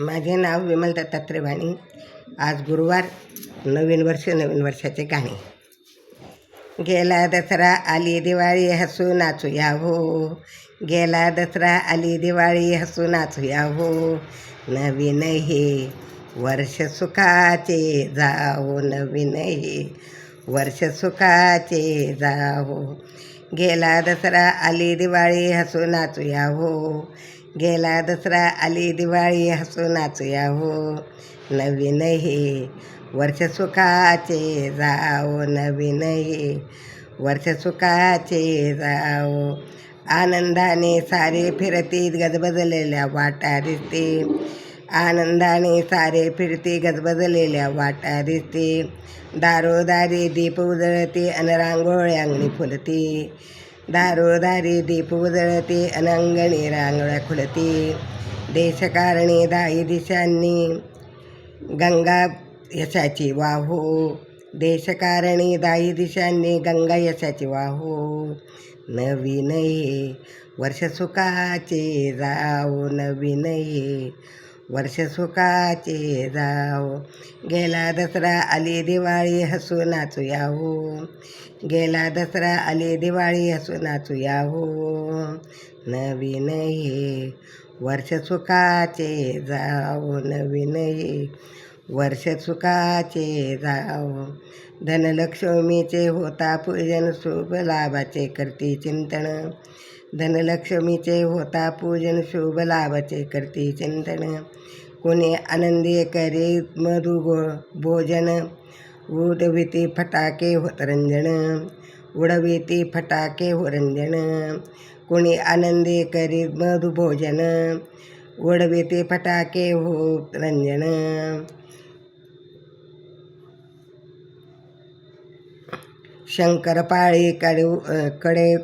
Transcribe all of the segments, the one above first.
माझे नाव विमल दत्तात्रीवाणी आज गुरुवार नवीन वर्ष नवीन वर्षाचे गाणे. गेला दसरा आली दिवाळी हसू नाचू या हो. गेला दसरा आली दिवाळी हसू नाचू या हो. नवीन हे वर्ष सुखाचे जाओ नवीन हे वर्ष सुखाचे जाओ गेला दसरा आली दिवाळी हसू नाचू या हो. गेला दसरा आली दिवाळी हसू नाचूया हो नवीन हे वर्ष सुखाचे जाओ नवीन हे वर्ष सुखाचे जाओ आनंदाने सारे फिरती गजबजलेल्या वाटा दिसते. आनंदाने सारे फिरती गजबजलेल्या वाटा दिसते. दारोदारी दीप उजळते अन रांगोळी अंगणी फुलते. दारोदारी दीप उजळते अन रांगळ्या रांगोळ्या खुलते देशकारणी दाई दिशांनी गंगा यशाची वाहो देशकारणी दाई दिशांनी गंगा यशाची वाहो नवीन हे वर्ष सुखाचे जाओ नवीन हे वर्ष सुखाचे जाओ गेला दसरा आली दिवाळी हसू नाचूया हो गेला दसरा आली दिवाळी हसू नाचूया हो नवीन हे वर्ष सुखाचे जाओ नवीन हे वर्ष सुखाचे जाओ धनलक्ष्मीचे होता पूजन शुभ लाभाचे करते चिंतन. धनलक्ष्मीचे होता पूजन शुभ लाभाचे करते चिंतन कोणी आनंदी करे मधुगो भोजन उडविते फटाके होत उडविते फटाके हो रंजन. कोणी आनंदी करी मधुभोजन उडविते फटाके हो रंजन. शंकरपाळी कडे कडे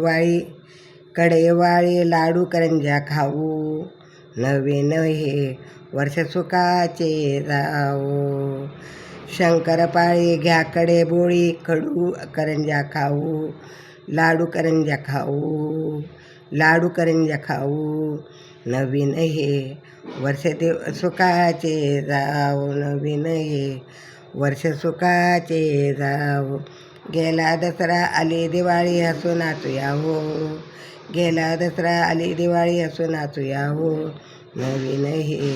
वाळी कडेवाळी लाडू करंज्या खाऊ. नवीन हे वर्ष सुखाचे जाओ शंकरपाळी घ्या कडे बोळी कडू करंजा खाऊ. लाडू करंजा खाऊ. लाडू करंजा खाऊ. नवीन हे वर्ष देव सुखाचे जाओ नवीन हे वर्ष सुखाचे जाऊ गेला दसरा आली दिवाळी हसून नाचूया हो गेला दसरा आली दिवाळी असो नाचूया हो नवीन हे.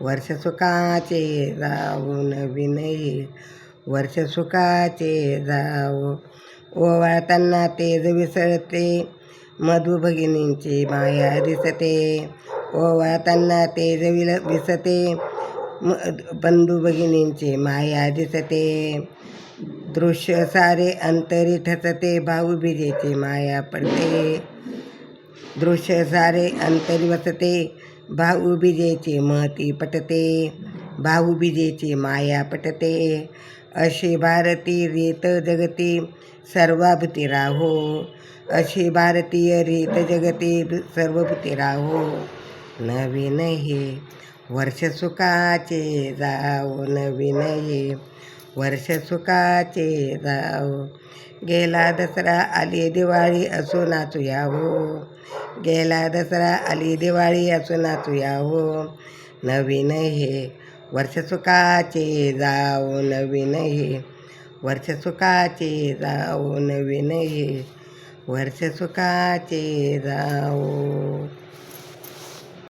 वर्ष सुखाचे जाऊ नवीन हे. वर्ष सुखाचे जाऊ. ओवाळताना तेज विसळते मधु भगिनींची माया दिसते. ओवाळताना तेज विल दिसते म बंधू भगिनींची माया दिसते. दृश्य सारे अंतरी ठसते भाऊबीजेची माया पडते. दृश्य सारे अंतरी वसते भाऊबीजेची महती पटते भाऊबीजेची माया पटते। अशी भारती रीत जगती सर्वाभूती राहो। अशी भारतीय रीत जगती सर्वभूती राहो। नवीन हे वर्ष सुखाचे जाओ नवीन हे वर्ष सुखाचे जाओ गेला दसरा आली दिवाळी असो नाचू हो गेला दसरा आली दिवाळी असो नाचू हो नवीन हे वर्ष सुखाचे जाओ नवीन हे वर्ष सुखाचे जाओ नवीन हे वर्ष सुखाचे जाओ